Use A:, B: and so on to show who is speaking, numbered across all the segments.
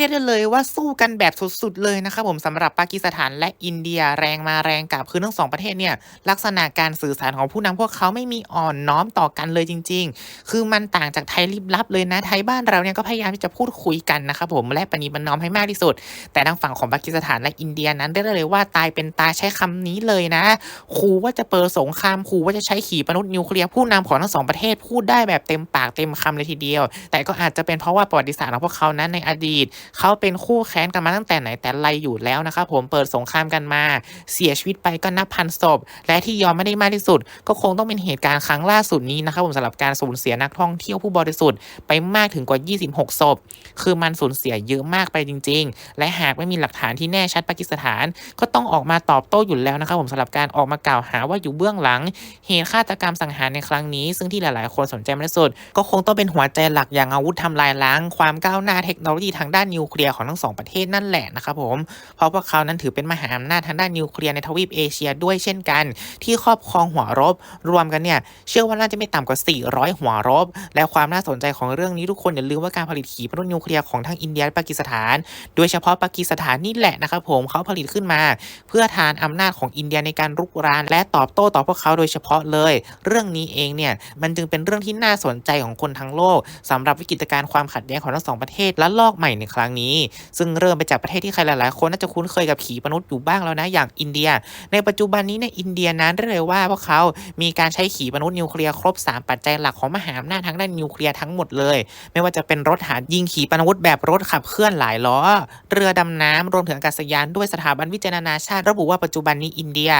A: รียกได้เลยว่าสู้กันแบบสุดๆเลยนะครับผมสำหรับปากีสถานและอินเดียแรงมาแรงกลับคือทั้งสองประเทศเนี่ยลักษณะการสื่อสารของผู้นำพวกเขาไม่มีอ่อนน้อมต่อกันเลยจริง ๆ คือมันต่างจากไทยลิบลับเลยนะไทยบ้านเราเนี่ยก็พยายามที่จะพูดคุยกันนะครับผมและปณีประนอมให้มากที่สุด แต่ทางฝั่งของปากีสถานและอินเดียนั้นได้เลยว่าตายเป็นตายใช้คำนี้เลยนะขู่ว่าจะเปิดสงครามขู่ว่าจะใช้ขีปนาวุธนิวเคลียร์ผู้นำของทั้งสองประเทศพูดได้แบบเต็มปากเต็มคำเลยทีเดียว แต่ก็อาจจะเป็นเพราะว่าประวัติศาสตร์ของพวกเขานั้นในอดีตเขาเป็นคู่แค้นกันมาตั้งแต่ไหนแต่ไรอยู่แล้วนะครับผมเปิดสงครามกันมา เสียชีวิตไปก็นับพันศพ และที่ยอมไม่ได้มากที่สุด ก็คงต้องเป็นเหตุการณ์ครั้งล่าสุดนี้นะครับผมสำหรับการสูญเสียนักท่องเที่ยวผู้บริสุทธิ์ไปมากถึงกว่า 26 ศพ คือมันสูญเสียเยอะมากไปจริง ๆ และหากไม่มีหลักฐานที่แน่ชัดปากีสถาน ก็ต้องออกมาตอบโต้อยู่แล้วนะครับผมสำหรับการออกมากล่าวหาว่าอยู่เบื้องหลัง เหตุฆาตกรรมสังหารในครั้งนี้ ซึ่งที่หลาย ๆ คนสนใจมากที่สุด ก็คงต้องเป็นหัวใจหลักอย่างอาวุธทำลายล้างความก้าวหน้าเทคโนโลยีทางด้านนิววเคลียร์ของทั้งสองประเทศนั่นแหละนะครับผม เพราะพวกเขานั้นถือเป็นมหาอำนาจทางด้านนิวเคลียร์ในทวีปเอเชียด้วยเช่นกัน ที่ครอบครองหัวรบ รวมกันเนี่ยเชื่อว่าน่าจะไม่ต่ำกว่า 400 หัวรบ และความน่าสนใจของเรื่องนี้ทุกคนอย่าลืมว่าการผลิตขีปนาวุธนิวเคลียร์ของทั้งอินเดียและปากีสถาน โดยเฉพาะปากีสถานนี่แหละนะครับผมเขาผลิตขึ้นมา เพื่อทานอำนาจของอินเดียในการรุกราน และตอบโต้ต่อพวกเขาโดยเฉพาะเลย เรื่องนี้เองเนี่ยมันจึงเป็นเรื่องที่น่าสนใจของคนทั้งโลกสำหรับวิกฤตการณ์ความขัดแย้งของทั้งสองประเทศและลอกใหม่ในครั้งนี้ ซึ่งเริ่มไปจากประเทศที่ใครหลายๆ คนน่าจะคุ้นเคยกับขีปนาวุธอยู่บ้างแล้วนะอย่างอินเดีย ในปัจจุบันนี้ในอินเดียนั้นได้เลยว่าพวกเขามีการใช้ขีปนาวุธนิวเคลียร์ครบ 3 ปัจจัยหลักของมหาอำนาจทางด้านนิวเคลียร์ทั้งหมดเลย ไม่ว่าจะเป็นรถหายิงขีปนาวุธแบบรถขับเคลื่อนหลายล้อ เรือดำน้ำรวมถึงอากาศยานด้วยสถาบันวิจัยนานาชาติ ระบุว่าปัจจุบันนี้อินเดีย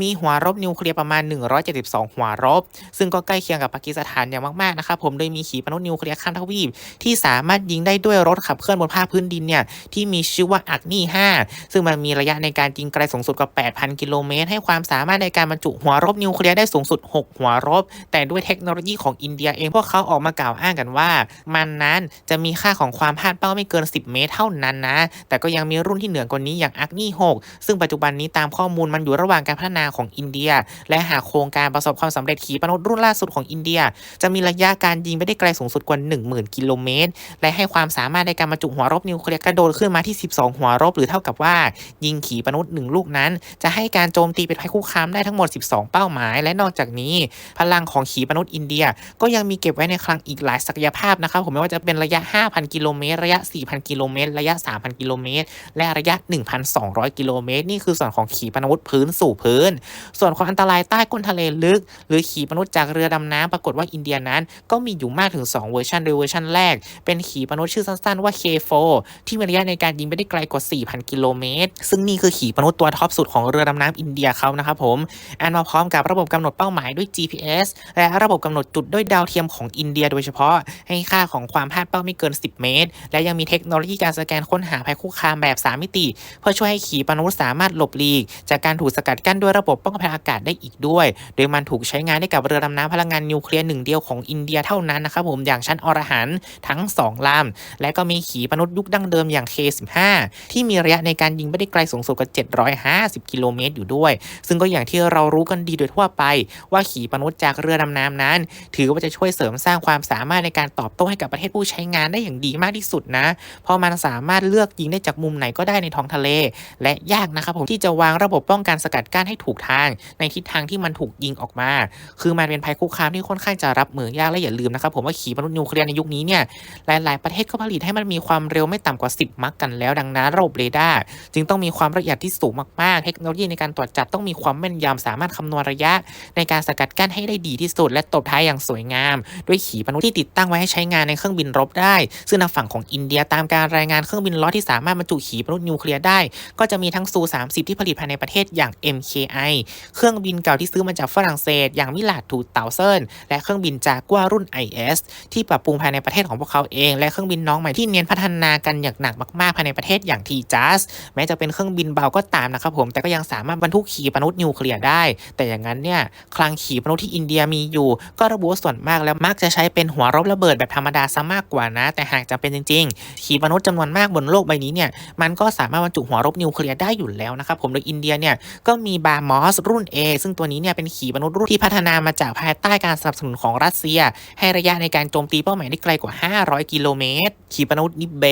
A: มีหัวรบนิวเคลียร์ประมาณ 172 หัวรบ ซึ่งก็ใกล้เคียงกับปากีสถานอย่างมากๆนะครับผมโดยมีขีปนาวุธนิวเคลียร์ข้ามทวีปที่สามารถยิงได้ด้วยรถขับเคลื่อนบนภาคพื้นดินเนี่ยที่มีชื่อว่าอักนี5ซึ่งมันมีระยะในการยิงไกลสูงสุดกว่า 8,000 กิโลเมตร ให้ความสามารถในการบรรจุหัวรบนิวเคลียร์ได้สูงสุด 6 หัวรบ แต่ด้วยเทคโนโลยีของอินเดียเองพวกเขาออกมากล่าวอ้างกันว่า มันนั้นจะมีค่าของความพลาดเป้าไม่เกิน 10 เมตรเท่านั้นนะ แต่ก็ยังมีรุ่นที่เหนือกว่านี้อย่างอักนี6ซึ่งปัจจุบันนี้ตามข้อมูลมันอยู่ระหว่างการพัฒนาของอินเดีย และหากโครงการประสบความสำเร็จขีปนาวุธรุ่นล่าสุดของอินเดีย จะมีระยะการยิงไปได้ไกลสูงสุดกว่า 10,000 กิโลเมตร และให้ความสามารถในการบรรจุหัวรบนิวเคลียร์กระโดดขึ้นมาที่ 12 หัวรบ หรือเท่ากับว่า ยิงขีปนาวุธหนึ่งลูกนั้น จะให้การโจมตีเป็นภัยคุกคามได้ทั้งหมด 12 เป้าหมาย และนอกจากนี้ พลังของขีปนาวุธอินเดีย ก็ยังมีเก็บไว้ในคลังอีกหลายศักยภาพนะครับผมไม่ว่าจะเป็นระยะ 5,000 กิโลเมตร ระยะ 4,000 กิโลเมตร ระยะ 3,000 กิโลเมตร และระยะ 1,200 กิโลเมตร นี่คือส่วนของขีปนาวุธพื้นสู่พื้น ส่วนของอันตรายใต้ก้นทะเลลึก หรือขีปนาวุธจากเรือดำน้ำปรากฏว่าอินเดียนั้น ก็มีอยู่มากถึง 2 เวอร์ชันโดยเวอร์ชันแรก เป็นขีปนาวุธชื่อสั้นๆว่า K4 ที่มีระยะในการยิงไปได้ไกลกว่า 4,000 กิโลเมตร ซึ่งนี่คือขีปนาวุธตัวท็อปสุดของเรือดำน้ำอินเดียเขานะครับผมอันมาพร้อมกับระบบกำหนดเป้าหมายด้วย GPS และระบบกำหนดจุดด้วยดาวเทียมของอินเดีย โดยเฉพาะให้ค่าของความพลาดเป้าไม่เกิน 10 เมตร และยังมีเทคโนโลยีการสแกนค้นหาภัยคุกคามแบบ 3 มิติ เพื่อช่วยให้ขีปนาวุธสามารถหลบหลีก จากการถูกสกัดกั้นด้วยระบบป้องกันอากาศได้อีกด้วย โดยมันถูกใช้งานได้กับเรือดำน้ำพลังงานนิวเคลียร์หนึ่งเดียวของอินเดียเท่านั้นนะครับผมอย่างชั้นอรหันต์ทั้ง 2ลำและก็มีขีปนาวุธยุคดั้งเดิมอย่าง K15 ที่มีระยะในการยิงไม่ได้ไกลสูงสุดกว่า750 กิโลเมตรอยู่ด้วย ซึ่งก็อย่างที่เรารู้กันดีโดยทั่วไป ว่าขีปนาวุธจากเรือดำน้ำนั้น ถือว่าจะช่วยเสริมสร้างความสามารถในการตอบโต้ให้กับประเทศผู้ใช้งานได้อย่างดีมากที่สุดนะ เพราะมันสามารถเลือกยิงได้จากมุมไหนก็ได้ในท้องทะเล และยากนะครับผมที่จะวางระบบป้องกันสกัดกั้นให้ถูกทาง ในทิศทางที่มันถูกยิงออกมา คือมันเป็นภัยคุกคามที่ค่อนข้างจะรับมือยากและอย่าลืมนะครับผมว่าขีปนาวุธนิวเคลียร์ในยุคนี้เนี่ยหลาย ๆ ประเทศก็ผลิตให้มันมีความเร็วไม่ต่ำกว่า 10 มักกันแล้วดังนั้นระบบเรดาร์จึงต้องมีความละเอียดที่สูงมากๆ เทคโนโลยีในการตรวจจับต้องมีความแม่นยำสามารถคำนวณระยะ ในการสกัดกั้นให้ได้ดีที่สุด และตบท้ายอย่างสวยงาม ด้วยขีปนาวุธที่ติดตั้งไว้ให้ใช้งานในเครื่องบินรบได้ ซึ่งทางฝั่งของอินเดียตามการรายงานเครื่องบินล้อที่สามารถบรรจุขีปนาวุธนิวเคลียร์ได้ ก็จะมีทั้งซู 30 ที่ผลิตภายในประเทศอย่าง MKI เครื่องบินเก่าที่ซื้อมาจากฝรั่งเศส อย่างมิลาดทูเตาเซนและเครื่องบินจากัวรุ่น IS ที่ปรับปรุงภายในประเทศของพวกเขาเอง และเครื่องบินน้องใหม่ที่เน้นพัฒนากันอย่างหนักมากๆภายในประเทศอย่างทีจัสแม้จะเป็นเครื่องบินเบาก็ตามนะครับผมแต่ก็ยังสามารถบรรทุกขีปนาวุธนิวเคลียร์ได้ แต่อย่างนั้นเนี่ยคลังขีปนาวุธที่อินเดียมีอยู่ ก็ระบุว่าส่วนมากแล้วมักจะใช้เป็นหัวรบระเบิดแบบธรรมดาซะมากกว่านะ แต่หากจะเป็นจริง ๆ ขีปนาวุธจำนวนมากบนโลกใบนี้เนี่ยมันก็สามารถบรรจุหัวรบนิวเคลียร์ได้อยู่แล้วนะครับผมโดยอินเดียเนี่ยก็มีบาร์มอสรุ่น A ซึ่งตัวนี้เนี่ยเป็นขีปนาวุธรุ่นที่พัฒนามาจากภายใต้การสนับสนุนของรัสเซีย ให้ระยะในการโจมตีเป้าหมายได้ไกลกว่า 500 กิโลเมตร ขีปนาวุธนิเบ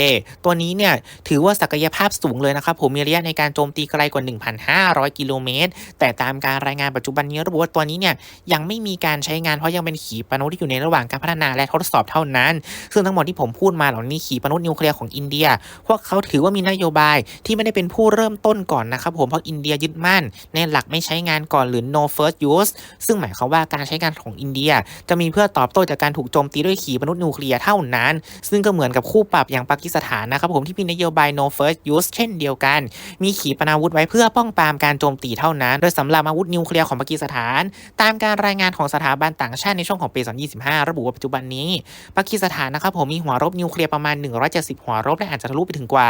A: ตัวนี้เนี่ยถือว่าศักยภาพสูงเลยนะครับผมมีระยะในการโจมตีไกลกว่า 1,500 กิโลเมตร แต่ตามการรายงานปัจจุบันนี้ระบุว่าตัวนี้เนี่ยยังไม่มีการใช้งานเพราะยังเป็นขีปนาวุธที่อยู่ในระหว่างการพัฒนาและทดสอบเท่านั้น ซึ่งทั้งหมดที่ผมพูดมาเหล่านี้ขีปนาวุธนิวเคลียร์ของอินเดีย พวกเขาถือว่ามีนโยบายที่ไม่ได้เป็นผู้เริ่มต้นก่อนนะครับผมเพราะอินเดียยึดมั่น ในหลักไม่ใช้งานก่อนหรือ no first use ซึ่งหมายความว่าการใช้งานของอินเดีย จะมีเพื่อตอบโต้จากการถูกโจมตีด้วยขีปนาวุธนิวเคลียร์เท่านั้น ซึ่งก็เหมือนกับคู่ปรับอย่างปากีสถานนะครับผมที่มีนโยบาย no first use เช่นเดียวกัน มีขีปนาวุธไว้เพื่อป้องปรามการโจมตีเท่านั้น โดยสำหรับอาวุธนิวเคลียร์ของปากีสถาน ตามการรายงานของสถาบันต่างชาติในช่วงของปี 2025 ระบุว่าปัจจุบันนี้ ปากีสถานนะครับผมมีหัวรบนิวเคลียร์ประมาณ 170 หัวรบและอาจจะทะลุไปถึงกว่า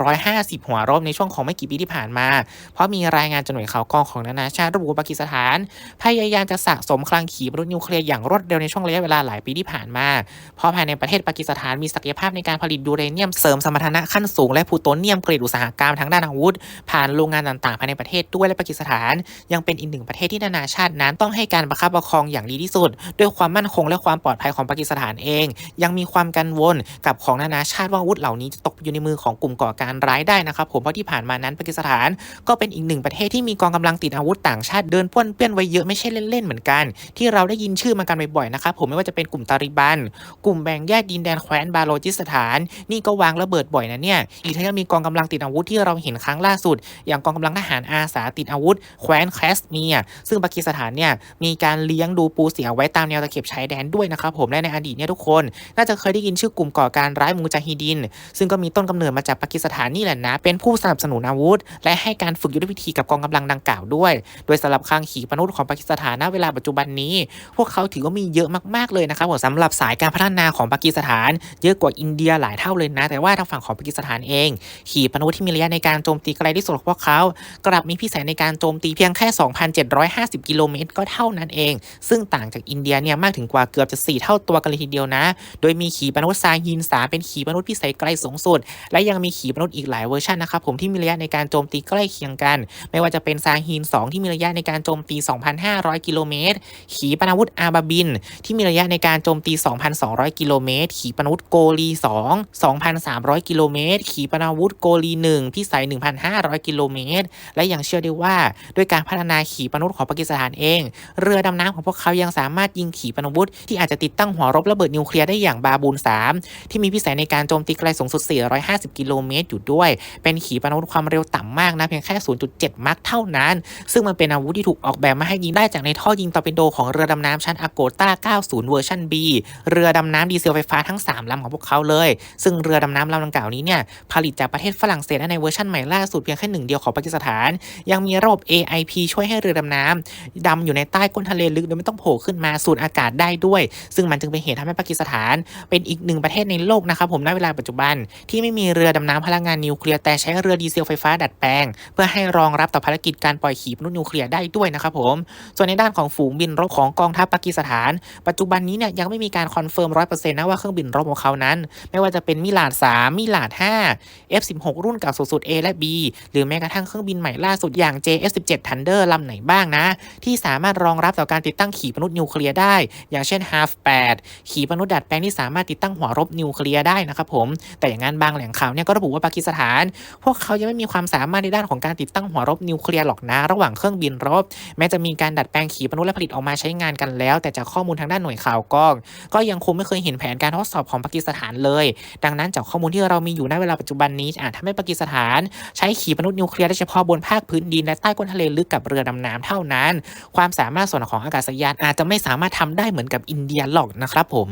A: 250 หัวรบในช่วงของไม่กี่ปีที่ผ่านมา เพราะมีรายงานจากหน่วยข่าวกรองของนานาชาติระบุว่าปากีสถาน พยายามจะสะสมคลังขีปนาวุธนิวเคลียร์อย่างรวดเร็วในช่วงระยะเวลาหลายปีที่ผ่านมา เพราะภายในประเทศปากีสถานมีศักยภาพในการผลิตยูเรเนียมเสริมสมรรถนะขั้นสูงและพลูโตเนียมเกรดอุตสาหกรรมทางด้านอาวุธ ผ่านโรงงานต่างๆภายในประเทศด้วยและปากีสถาน ยังเป็นอีกหนึ่งประเทศที่นานาชาตินั้นต้องให้การประคับประคองอย่างดีที่สุด ด้วยความมั่นคงและความปลอดภัยของปากีสถานเอง ยังมีความกังวลกับของนานาชาติว่าอาวุธเหล่านี้จะตกอยู่ในมือของกลุ่มก่อการร้ายได้นะครับผมเพราะที่ผ่านมานั้นปากีสถาน ก็เป็นอีกหนึ่งประเทศที่มีกองกำลังติดอาวุธต่างชาติเดินป้วนเปี้ยนไว้เยอะไม่ใช่เล่นๆเหมือนกัน ที่เราได้ยินชื่อมากันบ่อยๆนะครับผมไม่ว่าจะเป็นกลุ่มตาลิบัน กลุ่มแบ่งแยกดินแดนแคว้นบาโลจิสถานนี่ก็วางระเบิดบ่อยนะเนี่ย อีกทั้งยังมีกองกำลังติดอาวุธที่เราเห็นครั้งล่าสุด อย่างกองกำลังทหารอาสาติดอาวุธ แคว้นแคสเมียร์ซึ่งปากีสถานเนี่ยมีการเลี้ยงดูปูเสียไว้ตามแนวตะเข็บชายแดนด้วยนะครับผมและในอดีตเนี่ยทุกคน น่าจะเคยได้ยินชื่อกลุ่มก่อการร้ายมูจาฮิดิน ซึ่งก็มีต้นกำเนิดมาจากปากีสถานนี่แหละนะ เป็นผู้สนับสนุนอาวุธ และให้การฝึกยุทธวิธีกับกองกำลังดังกล่าวด้วย โดยสำหรับคลังขีปนาวุธของปากีสถานณเวลาปัจจุบันนี้ พวกเขาถือว่ามีเยอะมากๆเลยนะครับผมสำหรับสายการพัฒนาของปากีสถาน เยอะกว่าอินเดียหลายเท่าเลยนะแต่ว่าทางฝั่งของปากีสถานเอง ขีปนาวุธที่มีระยะในการโจมตีไกลที่สุดของพวกเขา กลับมีพิสัยในการโจมตีเพียงแค่ 2,750 กิโลเมตรก็เท่านั้นเอง ซึ่งต่างจากอินเดียเนี่ยมากถึงกว่าเกือบจะ 4 เท่าตัวกันเลยทีเดียวนะ โดยมีขีปนาวุธซาฮินสาเป็นขีปนาวุธพิสัยไกลสูงสุด และยังมีขีปนาวุธอีกหลายเวอร์ชันนะครับผมที่มีระยะในการโจมตีใกล้เคียงกัน ไม่ว่าจะเป็นซาฮิน 2 ที่มีระยะในการโจมตี 2,500 กิโลเมตร ขีปนาวุธอาบาบิน ที่มีระยะในการโจมตี 2,200 กิโลเมตร ขีปนาวุธโกลี 2 2,300 กิโลเมตร ขีปนาวุธโกลี1พิสัย 1,500 กิโลเมตร และยังเชื่อได้ว่า ด้วยการพัฒนาขีปนาวุธของปากีสถานเอง เรือดำน้ำของพวกเขายังสามารถยิงขีปนาวุธ ที่อาจจะติดตั้งหัวรบระเบิดนิวเคลียร์ได้อย่างบาบูน 3 ที่มีพิสัยในการโจมตีไกลสูงสุด 450 กิโลเมตรอยู่ด้วย เป็นขีปนาวุธความเร็วต่ำมากนะเพียงแค่ 0.7 มัคเท่านั้น ซึ่งมันเป็นอาวุธที่ถูกออกแบบมาให้ยิงได้จากในท่อยิงตอร์ปิโดของเรือดำน้ำชั้นอโกต้า 90 เวอร์ชัน B เรือดำน้ำดีเซลไฟฟ้าทั้ง 3ลำของพวกเขาเลย ซึ่งเรือดำน้ำลำดังกล่าวนี้เนี่ยผลิตจากประเทศฝรั่งเศสและในเวอร์ชันใหม่ล่าสุดเพียงแค่หนึ่งเดียวของปากีสถาน ยังมีระบบ AIP ช่วยให้เรือดำน้ำดำอยู่ในใต้ก้นทะเลลึกโดยไม่ต้องโผล่ขึ้นมาสูดอากาศได้ด้วย ซึ่งมันจึงเป็นเหตุทำให้ปากีสถาน เป็นอีกหนึ่งประเทศในโลกนะครับผมณเวลาปัจจุบัน ที่ไม่มีเรือดำน้ำพลังงานนิวเคลียร์แต่ใช้เรือดีเซลไฟฟ้าดัดแปลง เพื่อให้รองรับต่อภารกิจการปล่อยขีปนาวุธนิวเคลียร์ได้ด้วยนะครับผม ส่วนในด้านของฝูงบินรบของกองทัพปากีสถาน ปัจจุบันนี้เนี่ยยังไม่มีการคอนเฟิร์มร้อยเปอร์เซ็นต์นะว่าเครื่องบินรบของเขานั้น ไม่ว่าจะเป็นมิลาาด 3 มิลาด 5 F16 รุ่นเก่าสุดๆ A และ B หรือแม้กระทั่งเครื่องบินใหม่ล่าสุดอย่าง JF17 Thunder ลำไหนบ้างนะ ที่สามารถรองรับต่อการติดตั้งขีปนาวุธนิวเคลียร์ได้ อย่างเช่น Half 8 ขีปนาวุธดัดแปลงที่สามารถติดตั้งหัวรบนิวเคลียร์ได้นะครับผม แต่อย่างนั้นบางแหล่งข่าวเนี่ยก็ระบุว่าปากีสถาน พวกเขายังไม่มีความสามารถในด้านของการติดตั้งหัวรบนิวเคลียร์หรอกนะ ระหว่างเครื่องบินรบ แม้จะมีการดัดแปลงขีปนาวุธและผลิตออกมาใช้งานกันแล้ว แต่จากข้อมูลทางด้านหน่วยข่าวกองก็ยังคงไม่เคยเห็นแผนการทดสอบของปากีสถานเลย ดังนั้นจากข้อมูลที่เรามีอยู่ในเวลาปัจจุบันนี้อาจทำให้ปากีสถาน ใช้ขีปนาวุธนิวเคลียร์ได้เฉพาะบนภาคพื้นดินและใต้ก้นทะเลลึกกับเรือดำน้ำเท่านั้น ความสามารถส่วนของอากาศยานอาจจะไม่สามารถทำได้เหมือนกับอินเดียหรอกนะครับผม